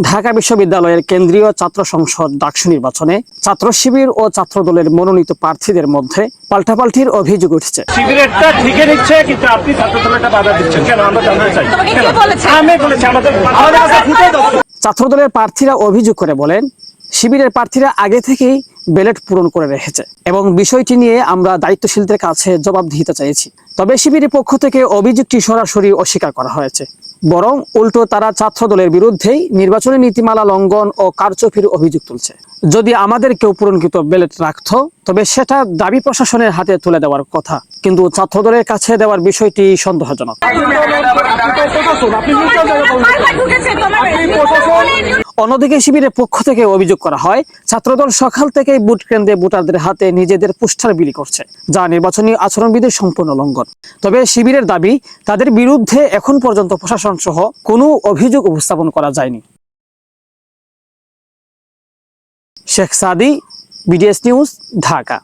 ঢাকা বিশ্ববিদ্যালয়ের কেন্দ্রীয় ছাত্র সংসদ ডাকসু নির্বাচনে ছাত্র শিবির ও ছাত্র দলের মনোনীত প্রার্থীদের মধ্যে পাল্টাপাল্টির অভিযোগ উঠছে সিগারেটটা ঠিকই নিচ্ছে কিন্তু আপনি ছাত্র দলটা বাধা দিচ্ছেন কেন আমরা জানতে চাই তোমাকে কেন? কে বলেছে? আমি বলেছি আমাদের আমাদের কাছে ফুটে দাও। ছাত্র দলের প্রার্থীরা অভিযোগ করে বলেন শিবিরের প্রার্থীরা আগে থেকেই ব্যালট পূরণ করে রেখেছে এবং বিষয়টি নিয়ে আমরা দায়িত্বশীলদের কাছে জবাব দিতে চাইছি। তবে শিবিরের পক্ষ থেকে অভিযোগটি সরাসরি অস্বীকার করা হয়েছে। বরং উল্টো তারা ছাত্র দলের বিরুদ্ধেই নির্বাচনী নীতিমালা লঙ্ঘন ও কারচুপির অভিযোগ তুলছে। যদি আমাদের কেউ পূরণকৃত ব্যালট রাখতো তবে সেটা দাবি প্রশাসনের হাতে তুলে দেওয়ার কথা। কিন্তু ছাত্র দলের কাছে দেওয়ার বিষয়টি সন্দেহজনক আপনি নিউট্রাল জায়গায় বলুন। বারবার ঢুকেছে তোমার আপনি প্রশাসন- অন্যদিকে শিবিরের পক্ষ থেকে অভিযোগ করা হয়, ছাত্রদল সকাল থেকেই ভোট কেন্দ্রে ভোটারদের হাতে নিজেদের পোস্টার বিলি করছে, যা নির্বাচনী আচরণবিধির সম্পূর্ণ লঙ্ঘন। তবে শিবিরের দাবি, তাদের বিরুদ্ধে এখন পর্যন্ত প্রশাসন সহ কোনো অভিযোগ উপস্থাপন করা যায়নি। Sheikh Sadi, BDS news, Dhaka.